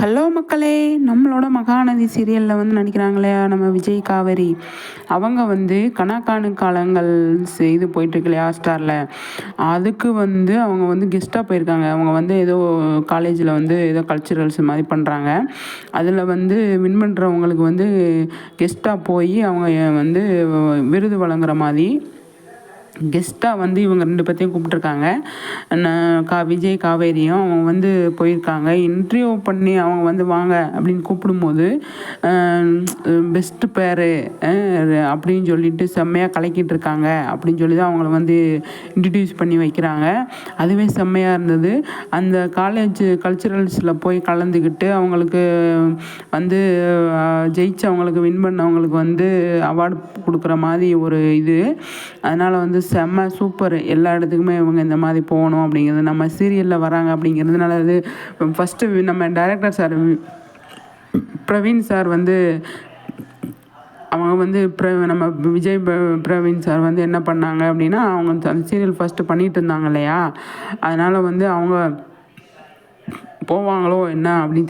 Hello மக்களே நம்மளோட மகாநதி சீரியலில் வந்து நடிக்கிறாங்க நம்ம விஜய் காவேரி. அவங்க வந்து கணக்கானு காலங்கள் இது போயிட்டுருக்கு இல்லையா ஸ்டாரில் அதுக்கு வந்து அவங்க வந்து கெஸ்ட்டாக போயிருக்காங்க. அவங்க வந்து ஏதோ காலேஜில் வந்து ஏதோ கல்ச்சுரல்ஸ் மாதிரி பண்ணுறாங்க அதில் வந்து வின் பண்ணுறவங்களுக்கு வந்து கெஸ்ட்டாக போய் அவங்க வந்து விருது வழங்குற மாதிரி கெஸ்ட்டாக வந்து இவங்க ரெண்டு பேர்த்தையும் கூப்பிட்ருக்காங்க நான் கா விஜய் காவேரியும் அவங்க வந்து போயிருக்காங்க. இன்டர்வியூ பண்ணி அவங்க வந்து வாங்க அப்படின்னு கூப்பிடும்போது பெஸ்ட்டு பேரு அப்படின்னு சொல்லிட்டு செம்மையாக கலக்கிட்டு இருக்காங்க. அப்படின்னு சொல்லி தான் அவங்கள வந்து இன்ட்ரடியூஸ் பண்ணி வைக்கிறாங்க. அதுவே செம்மையாக இருந்தது. அந்த காலேஜ் கல்ச்சுரல்ஸில் போய் கலந்துக்கிட்டு அவங்களுக்கு வந்து ஜெயிச்சவங்களுக்கு வின் பண்ணவங்களுக்கு வந்து அவார்டு கொடுக்குற மாதிரி ஒரு இது. அதனால் வந்து செம்ம சூப்பர் எல்லா இடத்துக்குமே இவங்க இந்த மாதிரி போகணும் அப்படிங்கிறது நம்ம சீரியலில் வராங்க அப்படிங்கிறதுனால அது ஃபஸ்ட்டு நம்ம டைரக்டர் சார் பிரவீன் சார் வந்து அவங்க வந்து பிர நம்ம விஜய் பிரவீன் சார் வந்து என்ன பண்ணாங்க அப்படின்னா அவங்க அந்த சீரியல் ஃபஸ்ட்டு பண்ணிட்டு இருந்தாங்க இல்லையா? அதனால் வந்து அவங்க போவாங்களோ என்ன அப்படின்னு